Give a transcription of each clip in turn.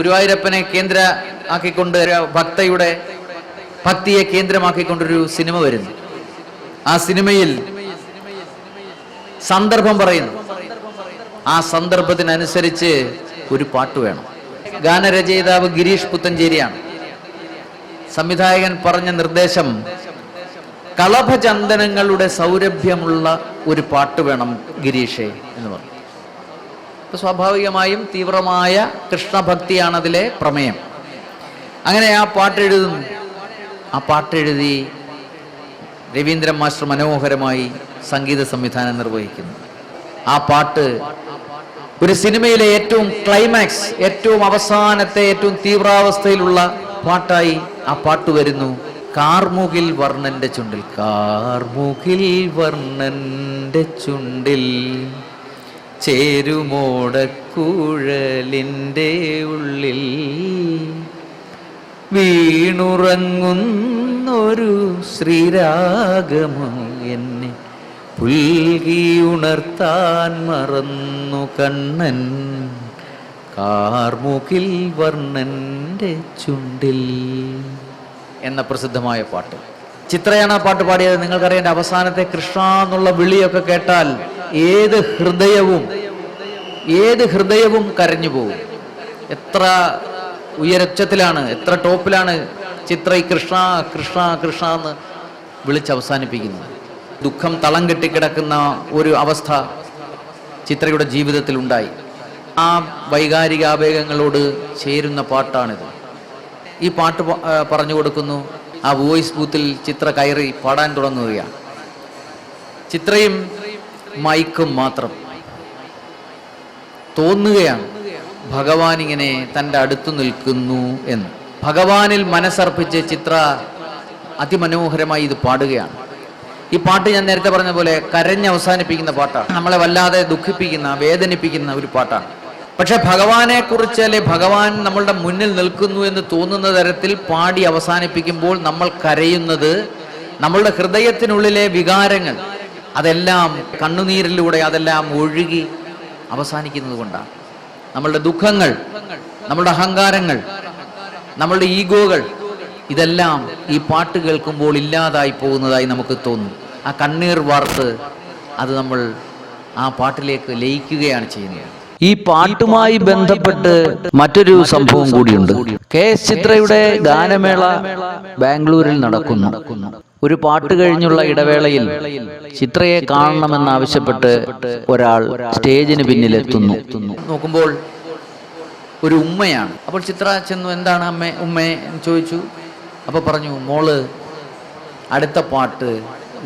ഗുരുവായൂരപ്പനെ കേന്ദ്ര ആക്കിക്കൊണ്ട് ഭക്തയുടെ ഭക്തിയെ കേന്ദ്രമാക്കിക്കൊണ്ടൊരു സിനിമ വരുന്നു. ആ സിനിമയിൽ സന്ദർഭം പറയുന്നു. ആ സന്ദർഭത്തിനനുസരിച്ച് ഒരു പാട്ട് വേണം. ഗാനരചയിതാവ് ഗിരീഷ് പുത്തഞ്ചേരിയാണ്. സംവിധായകൻ പറഞ്ഞ നിർദ്ദേശം കളഭചന്ദനങ്ങളുടെ സൗരഭ്യമുള്ള ഒരു പാട്ട് വേണം ഗിരീഷെ എന്ന് പറഞ്ഞു. അപ്പൊ സ്വാഭാവികമായും തീവ്രമായ കൃഷ്ണഭക്തിയാണ് അതിലെ പ്രമേയം. അങ്ങനെ ആ പാട്ട് എഴുതുന്നു ആ പാട്ട് എഴുതി രവീന്ദ്രൻ മാസ്റ്റർ മനോഹരമായി സംഗീത സംവിധാനം നിർവഹിക്കുന്നു. ആ പാട്ട് ഒരു സിനിമയിലെ ഏറ്റവും ക്ലൈമാക്സ് ഏറ്റവും അവസാനത്തെ ഏറ്റവും തീവ്രാവസ്ഥയിലുള്ള പാട്ടായി ആ പാട്ട് വരുന്നു. കാർമുകിൽ വർണന്റെ ചുണ്ടിൽ കാർമുകിൽ വർണന്റെ ചുണ്ടിൽ. ചേരുമോടക്കുഴലിന്റെ ഉള്ളിൽ വീണുറങ്ങുന്നൊരു ശ്രീരാഗമോ എന്നെ പുൽകി ഉണർത്താൻ മറന്നു കണ്ണൻ കാർമുകിൽ വർണന്റെ ചുണ്ടിൽ. എന്ന പ്രസിദ്ധമായ പാട്ട്. ചിത്രയാണ് ആ പാട്ട് പാടിയത്. നിങ്ങൾക്കറിയേണ്ട അവസാനത്തെ കൃഷ്ണ എന്നുള്ള വിളിയൊക്കെ കേട്ടാൽ ഏത് ഹൃദയവും ഏത് ഹൃദയവും കരഞ്ഞു പോകും. എത്ര ഉയരച്ചത്തിലാണ് എത്ര ടോപ്പിലാണ് ചിത്ര ഈ കൃഷ്ണ കൃഷ്ണ കൃഷ്ണ എന്ന് വിളിച്ച് അവസാനിപ്പിക്കുന്നത്. ദുഃഖം തളം കെട്ടിക്കിടക്കുന്ന ഒരു അവസ്ഥ ചിത്രയുടെ ജീവിതത്തിൽ ഉണ്ടായി. ആ വൈകാരികാവേഗങ്ങളോട് ചേരുന്ന പാട്ടാണിത്. ഈ പാട്ട് പറഞ്ഞു കൊടുക്കുന്നു. ആ വോയിസ് ബൂത്തിൽ ചിത്ര കയറി പാടാൻ തുടങ്ങുകയാണ്. ചിത്രയും മൈക്കും മാത്രം. തോന്നുകയാണ്. ഭഗവാൻ ഇങ്ങനെ തന്റെ അടുത്തു നിൽക്കുന്നു എന്ന്. ഭഗവാനിൽ മനസ്സർപ്പിച്ച് ചിത്ര അതിമനോഹരമായി ഇത് പാടുകയാണ്. ഈ പാട്ട് ഞാൻ നേരത്തെ പറഞ്ഞ പോലെ കരഞ്ഞ് അവസാനിപ്പിക്കുന്ന പാട്ടാണ്. നമ്മളെ വല്ലാതെ ദുഃഖിപ്പിക്കുന്ന വേദനിപ്പിക്കുന്ന ഒരു പാട്ടാണ്. പക്ഷെ ഭഗവാനെ കുറിച്ച് അല്ലെ ഭഗവാൻ നമ്മളുടെ മുന്നിൽ നിൽക്കുന്നു എന്ന് തോന്നുന്ന തരത്തിൽ പാടി അവസാനിപ്പിക്കുമ്പോൾ നമ്മൾ കരയുന്നത് നമ്മളുടെ ഹൃദയത്തിനുള്ളിലെ വികാരങ്ങൾ. അതെല്ലാം കണ്ണുനീരിലൂടെ അതെല്ലാം ഒഴുകി അവസാനിക്കുന്നത് കൊണ്ടാണ് നമ്മളുടെ ദുഃഖങ്ങൾ നമ്മളുടെ അഹങ്കാരങ്ങൾ നമ്മളുടെ ഈഗോകൾ ഇതെല്ലാം ഈ പാട്ട് കേൾക്കുമ്പോൾ ഇല്ലാതായി പോകുന്നതായി നമുക്ക് തോന്നും. ആ കണ്ണീർ വാർത്ത് അത് നമ്മൾ ആ പാട്ടിലേക്ക് ലയിക്കുകയാണ് ചെയ്യുന്നത്. ഈ പാട്ടുമായി ബന്ധപ്പെട്ട് മറ്റൊരു സംഭവം കൂടിയുണ്ട്. കെ എസ് ചിത്രയുടെ ഗാനമേള ബാംഗ്ലൂരിൽ നടക്കുന്നു. ഒരു പാട്ട് കഴിഞ്ഞുള്ള ഇടവേളയിൽ ചിത്രയെ കാണണമെന്നാവശ്യപ്പെട്ട് ഒരാൾ സ്റ്റേജിന് പിന്നിലെത്തുന്നു. നോക്കുമ്പോൾ ഒരു ഉമ്മയാണ്. അപ്പോൾ ചിത്ര ചെന്നു എന്താണ് അമ്മ ഉമ്മയെ ചോദിച്ചു. അപ്പോൾ പറഞ്ഞു മോൾ അടുത്ത പാട്ട്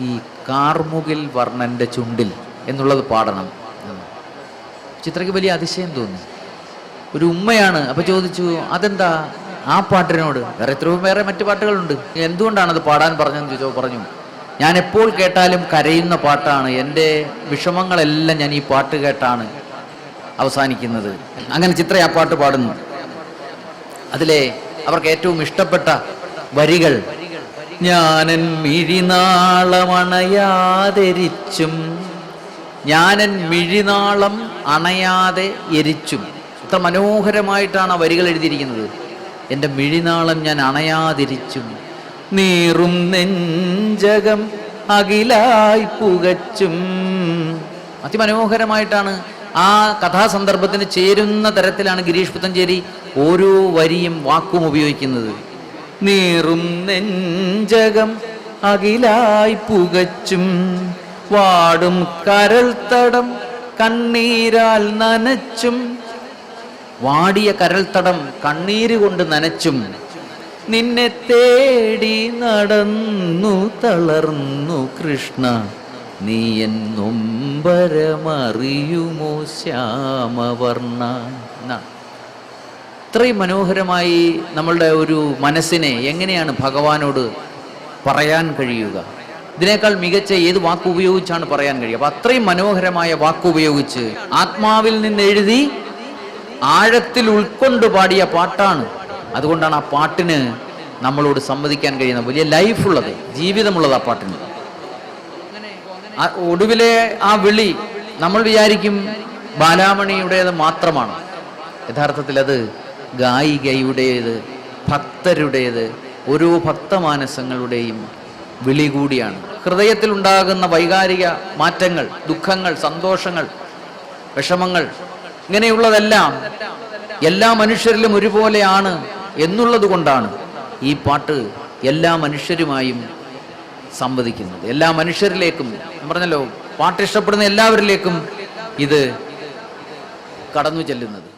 ഈ കാർമുകിൽ വർണന്റെ ചുണ്ടിൽ എന്നുള്ളത് പാടണം. ചിത്രയ്ക്ക് വലിയ അതിശയം തോന്നി. ഒരു ഉമ്മയാണ്. അപ്പോൾ ചോദിച്ചു അതെന്താ? ആ പാട്ടിനോട്. വേറെ എത്രയോ വേറെ മറ്റു പാട്ടുകളുണ്ട്. എന്തുകൊണ്ടാണത് പാടാൻ പറഞ്ഞെന്ന് ചോദിച്ചോ പറഞ്ഞു ഞാൻ എപ്പോൾ കേട്ടാലും കരയുന്ന പാട്ടാണ്. എന്റെ വിഷമങ്ങളെല്ലാം ഞാൻ ഈ പാട്ട് കേട്ടാണ് അവസാനിക്കുന്നത്. അങ്ങനെ ചിത്ര ആ പാട്ട് പാടുന്നു. അതിലെ അവർക്ക് ഏറ്റവും ഇഷ്ടപ്പെട്ട വരികൾ ഞാനൻ മിഴിനാളമണയാതെരിച്ചും ഞാനൻ മിഴിനാളം അണയാതെ എരിച്ചും. ഇത്ര മനോഹരമായിട്ടാണ് ആ വരികൾ എഴുതിയിരിക്കുന്നത്. എന്റെ മിഴിനാളം ഞാൻ അണയാതിരിച്ചും. നീറും നെഞ്ചകം അകിലായി പുകച്ചും. അതിമനോഹരമായിട്ടാണ് ആ കഥാസന്ദർഭത്തിന് ചേരുന്ന തരത്തിലാണ് ഗിരീഷ് പുത്തഞ്ചേരി ഓരോ വരിയും വാക്കും ഉപയോഗിക്കുന്നത്. നീറും നെഞ്ചകം അകിലായി പുകച്ചും. വാടും കരൾത്തടം കണ്ണീരാൽ നനച്ചും. വാടിയ കരൾത്തടം കണ്ണീര് കൊണ്ട് നനച്ചും. നിന്നെ തേടി നടന്നു തളർന്നു കൃഷ്ണ. നീ എന്നൊമ്പരമറിയുമോ ശ്യാമവർണ? ഇത്രയും മനോഹരമായി നമ്മളുടെ ഒരു മനസ്സിനെ എങ്ങനെയാണ് ഭഗവാനോട് പറയാൻ കഴിയുക? ഇതിനേക്കാൾ മികച്ച ഏത് വാക്ക് ഉപയോഗിച്ചാണ് പറയാൻ കഴിയുക? അപ്പൊ അത്രയും മനോഹരമായ വാക്ക് ഉപയോഗിച്ച് ആത്മാവിൽ നിന്ന് എഴുതി ആഴത്തിൽ ഉൾക്കൊണ്ട് പാടിയ പാട്ടാണ്. അതുകൊണ്ടാണ് ആ പാട്ടിന് നമ്മളോട് സമ്മതിക്കാൻ കഴിയുന്ന വലിയ ലൈഫുള്ളത് ജീവിതമുള്ളത് ആ പാട്ടിന്. ഒടുവിലെ ആ വിളി നമ്മൾ വിചാരിക്കും ബാലാമണിയുടേത് മാത്രമാണ്. യഥാർത്ഥത്തിൽ അത് ഗായികയുടേത് ഭക്തരുടേത് ഓരോ ഭക്തമാനസങ്ങളുടെയും വിളി കൂടിയാണ്. ഹൃദയത്തിൽ ഉണ്ടാകുന്ന വൈകാരിക മാറ്റങ്ങൾ ദുഃഖങ്ങൾ സന്തോഷങ്ങൾ വിഷമങ്ങൾ ഇങ്ങനെയുള്ളതെല്ലാം എല്ലാ മനുഷ്യരിലും ഒരുപോലെയാണ് എന്നുള്ളത് കൊണ്ടാണ് ഈ പാട്ട് എല്ലാ മനുഷ്യരുമായും സംവദിക്കുന്നത്. എല്ലാ മനുഷ്യരിലേക്കും പറഞ്ഞല്ലോ പാട്ട് ഇഷ്ടപ്പെടുന്ന എല്ലാവരിലേക്കും ഇത് കടന്നു ചെല്ലുന്നത്